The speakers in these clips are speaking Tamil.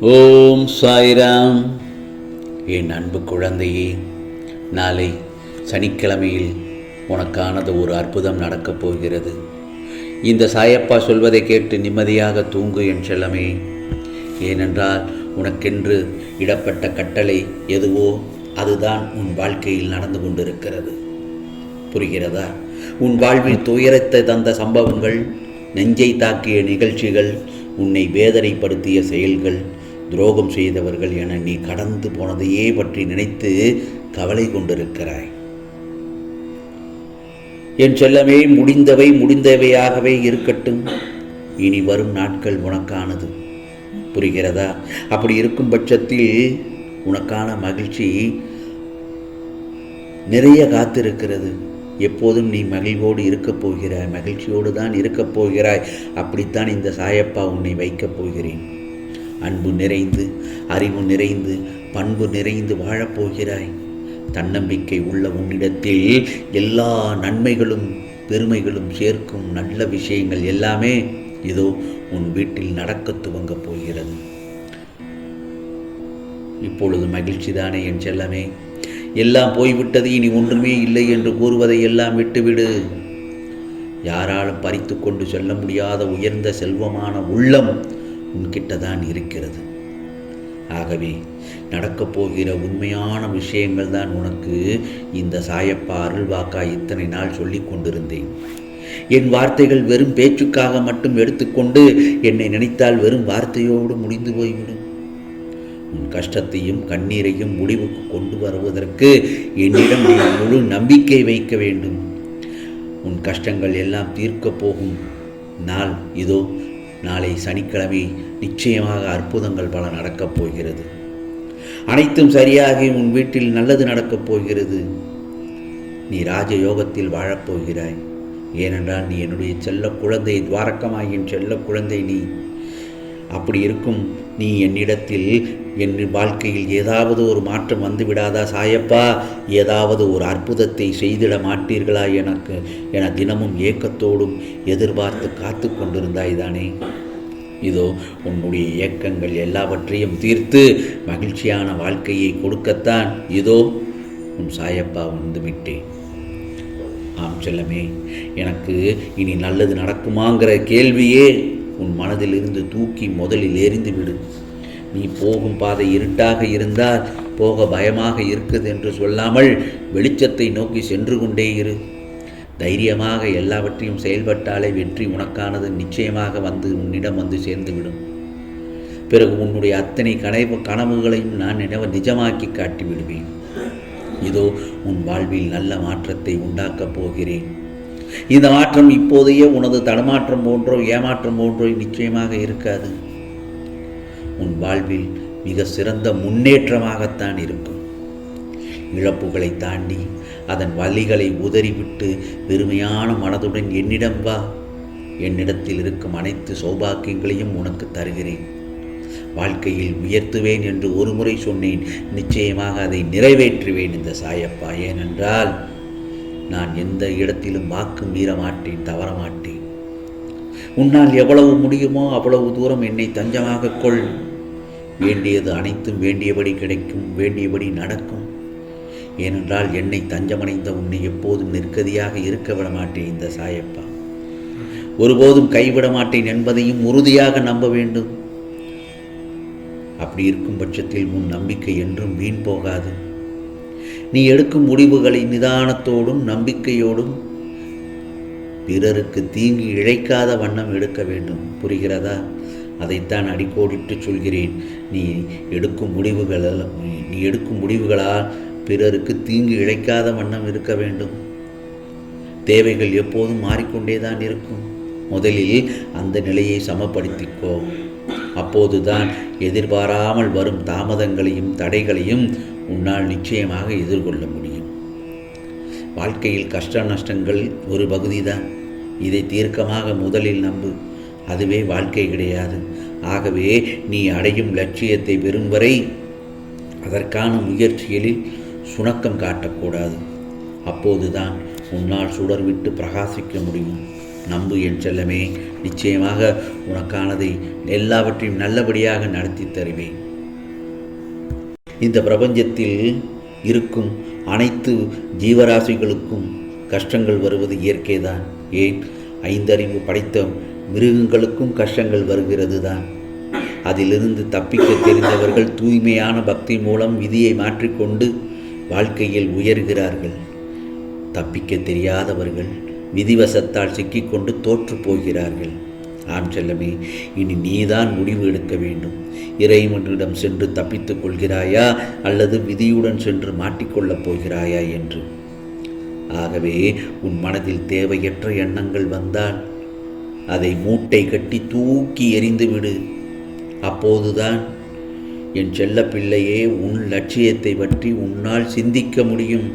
ஓம் சாய்ராம். என் அன்பு குழந்தையே நாளை சனிக்கிழமையில் உனக்கானது ஒரு அற்புதம் நடக்கப் போகிறது. இந்த சாயப்பா சொல்வதை கேட்டு நிம்மதியாக தூங்கு என் செல்லமே. ஏனென்றால் உனக்கென்று இடப்பட்ட கட்டளை எதுவோ அதுதான் உன் வாழ்க்கையில் நடந்து கொண்டிருக்கிறது. புரிகிறதா? உன் வாழ்வில் துயரத்தை தந்த சம்பவங்கள் நெஞ்சை தாக்கிய நிகழ்ச்சிகள் உன்னை வேதனைப்படுத்திய செயல்கள் துரோகம் செய்தவர்கள் என நீ கடந்து போனதையே பற்றி நினைத்து கவலை கொண்டிருக்கிறாய். என் செல்லமே முடிந்தவை முடிந்தவையாகவே இருக்கட்டும். இனி வரும் நாட்கள் உனக்கானது. புரிகிறதா? அப்படி இருக்கும் பட்சத்தில் உனக்கான மகிழ்ச்சி நிறைய காத்திருக்கிறது. எப்போதும் நீ மகிழ்வோடு இருக்கப் போகிறாய் மகிழ்ச்சியோடு தான் இருக்கப் போகிறாய். அப்படித்தான் இந்த சாயப்பா உன்னை வைக்கப் போகிறேன். அன்பு நிறைந்து அறிவு நிறைந்து பண்பு நிறைந்து வாழப்போகிறாய் தன்னம்பிக்கை உள்ள உன்னிடத்தில் எல்லா நன்மைகளும் பெருமைகளும் சேர்க்கும் நல்ல விஷயங்கள் எல்லாமே இதோ உன் வீட்டில் நடக்க துவங்கப் போகிறது. இப்பொழுது மகிழ்ச்சி தானே என் செல்லமே. எல்லாம் போய்விட்டது இனி ஒன்றுமே இல்லை என்று கூறுவதை எல்லாம் விட்டுவிடு. யாராலும் பறித்து கொண்டு செல்ல முடியாத உயர்ந்த செல்வமான உள்ளம் உன்கிட்ட தான் இருக்கிறது. ஆகவே நடக்கப் போகிற உண்மையான விஷயங்கள் தான் உனக்கு இந்த சாயப்பா அருள்வாக்கா இத்தனை நாள் சொல்லி கொண்டிருந்தேன். என் வார்த்தைகள் வெறும் பேச்சுக்காக மட்டும் எடுத்துக்கொண்டு என்னை நினைத்தால் வெறும் வார்த்தையோடு முடிந்து போய்விடும். உன் கஷ்டத்தையும் கண்ணீரையும் முடிவுக்கு கொண்டு வருவதற்கு என்னிடம் நீ முழு நம்பிக்கை வைக்க வேண்டும். உன் கஷ்டங்கள் எல்லாம் தீர்க்கப் போகும் நாள் இதோ நாளை சனிக்கிழமை நிச்சயமாக அற்புதங்கள் பல நடக்கப் போகிறது. அனைத்தும் சரியாகி உன் வீட்டில் நல்லது நடக்கப் போகிறது. நீ ராஜயோகத்தில் வாழப்போகிறாய் ஏனென்றால் நீ என்னுடைய செல்ல குழந்தை துவாரக்கமாயின் செல்ல குழந்தை நீ. அப்படி இருக்கும் நீ என்னிடத்தில் என் வாழ்க்கையில் ஏதாவது ஒரு மாற்றம் வந்து விடாதா சாயப்பா? ஏதாவது ஒரு அற்புதத்தை செய்திட மாட்டீர்களா எனக்கு? என தினமும் ஏக்கத்தோடும் எதிர்பார்த்து காத்து கொண்டிருந்தாய் தானே. இதோ உன்னுடைய இயக்கங்கள் எல்லாவற்றையும் தீர்த்து மகிழ்ச்சியான வாழ்க்கையை கொடுக்கத்தான் இதோ உன் சாயப்பா வந்துவிட்டேன். ஆம் செல்லமே எனக்கு இனி நல்லது நடக்குமாங்கிற கேள்வியே உன் மனதிலிருந்து தூக்கி முதலில் எரிந்து விடு நீ போகும் பாதை இருட்டாக இருந்தால் போக பயமாக இருக்குது என்று சொல்லாமல் வெளிச்சத்தை நோக்கி சென்று கொண்டே இரு. தைரியமாக எல்லாவற்றையும் செயல்பட்டாலே வெற்றி உனக்கானது நிச்சயமாக வந்து உன்னிடம் வந்து சேர்ந்துவிடும். பிறகு உன்னுடைய அத்தனை கனவு கனவுகளையும் நான் நினைவ நிஜமாக்கி காட்டி விடுவேன் இதோ உன் வாழ்வில் நல்ல மாற்றத்தை உண்டாக்கப் போகிறேன். இந்த மாற்றம் இப்போதையே உனது தடமாற்றம் போன்றோ ஏமாற்றம் போன்றோ நிச்சயமாக இருக்காது. உன் வாழ்வில் மிக சிறந்த முன்னேற்றமாகத்தான் இருக்கும். இழப்புகளை தாண்டி அதன் வலிகளை உதறிவிட்டு பெருமையான மனதுடன் என்னிடம் வா. என்னிடத்தில் இருக்கும் அனைத்து சௌபாக்கியங்களையும் உனக்கு தருகிறேன். வாழ்க்கையில் உயர்த்துவேன் என்று ஒரு முறை சொன்னேன். நிச்சயமாக அதை நிறைவேற்றுவேன் இந்த சாயப்பா. ஏனென்றால் நான் எந்த இடத்திலும் வாக்கு மீற மாட்டேன் தவற மாட்டேன் உன்னால் எவ்வளவு முடியுமோ அவ்வளவு தூரம் என்னை தஞ்சமாக கொள். வேண்டியது அனைத்தும் வேண்டியபடி கிடைக்கும் வேண்டியபடி நடக்கும். ஏனென்றால் என்னை தஞ்சமடைந்த உன்னை எப்போதும் நிற்கதியாக இருக்க விட மாட்டேன் இந்த சாயப்பா. ஒருபோதும் கைவிட மாட்டேன் என்பதையும் உறுதியாக நம்ப வேண்டும். அப்படி இருக்கும் பட்சத்தில் உன் நம்பிக்கை என்றும் வீண் போகாது. நீ எடுக்கும் முடிவுகளை நிதானத்தோடும் நம்பிக்கையோடும் பிறருக்கு தீங்கு இழைக்காத வண்ணம் எடுக்க வேண்டும். புரிகிறதா? அதைத்தான் அடிக்கோடிட்டு சொல்கிறேன். நீ எடுக்கும் முடிவுகள் நீ எடுக்கும் முடிவுகளால் பிறருக்கு தீங்கு இழைக்காத வண்ணம் இருக்க வேண்டும். தேவைகள் எப்போதும் மாறிக்கொண்டே தான் இருக்கும். முதலில் அந்த நிலையை சமப்படுத்திக்கோ. அப்போதுதான் எதிர்பாராமல் வரும் தாமதங்களையும் தடைகளையும் உன்னால் நிச்சயமாக எதிர்கொள்ள முடியும். வாழ்க்கையில் கஷ்ட நஷ்டங்கள் ஒரு பகுதி தான் இதை தீர்க்கமாக முதலில் நம்பு. அதுவே வாழ்க்கை கிடையாது. ஆகவே நீ அடையும் லட்சியத்தை பெறும் வரை அதற்கான முயற்சிகளில் சுணக்கம் காட்டக்கூடாது. அப்போதுதான் உன்னால் சுடர் விட்டு பிரகாசிக்க முடியும். நம்பு என் செல்லமே நிச்சயமாக உனக்கானதை எல்லாவற்றையும் நல்லபடியாக நடத்தி தருவேன். இந்த பிரபஞ்சத்தில் இருக்கும் அனைத்து ஜீவராசிகளுக்கும் கஷ்டங்கள் வருவது இயற்கைதான். ஏன்? ஐந்தறிவு படைத்த மிருகங்களுக்கும் கஷ்டங்கள் வருகிறது தான் அதிலிருந்து தப்பிக்க தெரிந்தவர்கள் தூய்மையான பக்தி மூலம் விதியை மாற்றிக்கொண்டு வாழ்க்கையில் உயர்கிறார்கள். தப்பிக்க தெரியாதவர்கள் விதிவசத்தால் சிக்கிக்கொண்டு தோற்று போகிறார்கள். ஆம் செல்லமே இனி நீதான் முடிவு எடுக்க வேண்டும். இறைவனிடம் சென்று தப்பித்துக் கொள்கிறாயா அல்லது விதியுடன் சென்று மாட்டிக்கொள்ளப் போகிறாயா என்று? ஆகவே உன் மனதில் தேவையற்ற எண்ணங்கள் வந்தால் அதை மூட்டை கட்டி தூக்கி எறிந்துவிடு அப்போதுதான் என் செல்ல பிள்ளையே உன் லட்சியத்தை பற்றி உன்னால் சிந்திக்க முடியும்.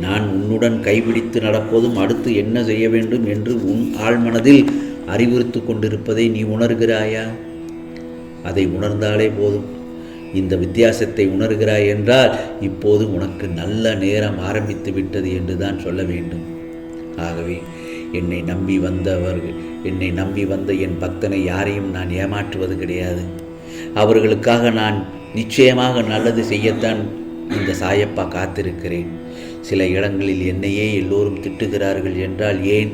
நான் உன்னுடன் கைபிடித்து நடப்பதும் அடுத்து என்ன செய்ய வேண்டும் என்று உன் ஆழ்மனதில் அறிவுறுத்து கொண்டிருப்பதை நீ உணர்கிறாயா? அதை உணர்ந்தாலே போதும். இந்த வித்தியாசத்தை உணர்கிறாய் என்றால் இப்போது உனக்கு நல்ல நேரம் ஆரம்பித்து விட்டது என்று தான் சொல்ல வேண்டும். ஆகவே என்னை நம்பி வந்தவர்கள் என்னை நம்பி வந்த என் பக்தனை யாரையும் நான் ஏமாற்றுவது கிடையாது. அவர்களுக்காக நான் நிச்சயமாக நல்லது செய்யத்தான் இந்த சாயப்பா காத்திருக்கிறேன். சில இடங்களில் என்னையே எல்லோரும் திட்டுகிறார்கள் என்றால் ஏன்?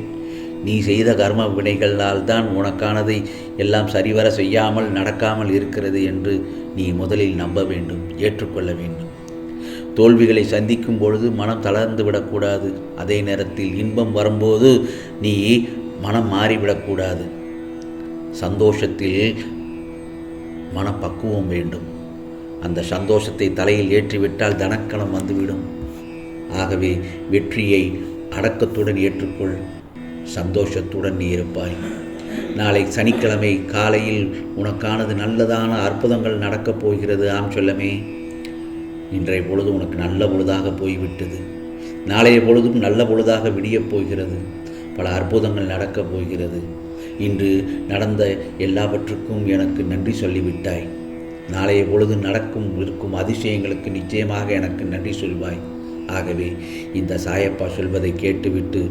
நீ செய்த கர்ம வினைகளால் தான் உனக்கானதை எல்லாம் சரிவர செய்யாமல் நடக்காமல் இருக்கிறது என்று நீ முதலில் நம்ப வேண்டும் ஏற்றுக்கொள்ள வேண்டும். தோல்விகளை சந்திக்கும் பொழுது மனம் தளர்ந்து விடக்கூடாது. அதே நேரத்தில் இன்பம் வரும்போது நீ மனம் மாறிவிடக்கூடாது. சந்தோஷத்தில் மனப்பக்குவம் வேண்டும். அந்த சந்தோஷத்தை தலையில் ஏற்றிவிட்டால் தனக்கணம் வந்துவிடும். ஆகவே வெற்றியை அடக்கத்துடன் ஏற்றுக்கொள். சந்தோஷத்துடன் நீ இருப்பாய். நாளை சனிக்கிழமை காலையில் உனக்கானது நல்லதான அற்புதங்கள் நடக்கப் போகிறது ஆம் சொல்லமே. இன்றைய பொழுது உனக்கு நல்ல பொழுதாக போய்விட்டது. நாளைய பொழுதும் நல்ல பொழுதாக விடியப் போகிறது. பல அற்புதங்கள் நடக்கப் போகிறது. இன்று நடந்த எல்லாவற்றுக்கும் எனக்கு நன்றி சொல்லிவிட்டாய். நாளைய பொழுது நடக்கும் இருக்கும் அதிசயங்களுக்கு நிச்சயமாக எனக்கு நன்றி சொல்வாய். ஆகவே இந்த சாயப்பா சொல்வதை கேட்டுவிட்டு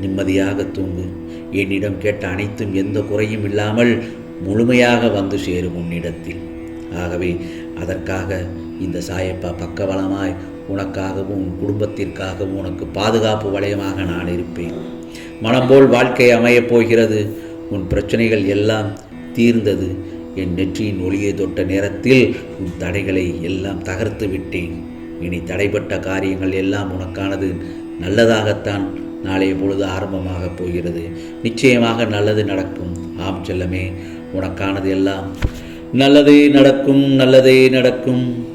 நிம்மதியாக தூங்கு. என்னிடம் கேட்ட அனைத்தும் எந்த குறையும் இல்லாமல் முழுமையாக வந்து சேரும் உன்னிடத்தில். ஆகவே அதற்காக இந்த சாயப்பா பக்கபலமாய் உனக்காகவும் உன் குடும்பத்திற்காகவும் உனக்கு பாதுகாப்பு வளையமாக நான் இருப்பேன். மனம் போல் வாழ்க்கை அமையப் போகிறது. உன் பிரச்சனைகள் எல்லாம் தீர்ந்தது. என் நெற்றியின் ஒளியை தொட்ட நேரத்தில் உன் தடைகளை எல்லாம் தகர்த்து விட்டேன். இனி தடைப்பட்ட காரியங்கள் எல்லாம் உனக்கானது. நல்லதாகத்தான் நாளைய பொழுது ஆரம்பமாகப் போகிறது. நிச்சயமாக நல்லது நடக்கும். ஆம் செல்லமே உனக்கானது எல்லாம் நல்லதே நடக்கும் நல்லதே நடக்கும்.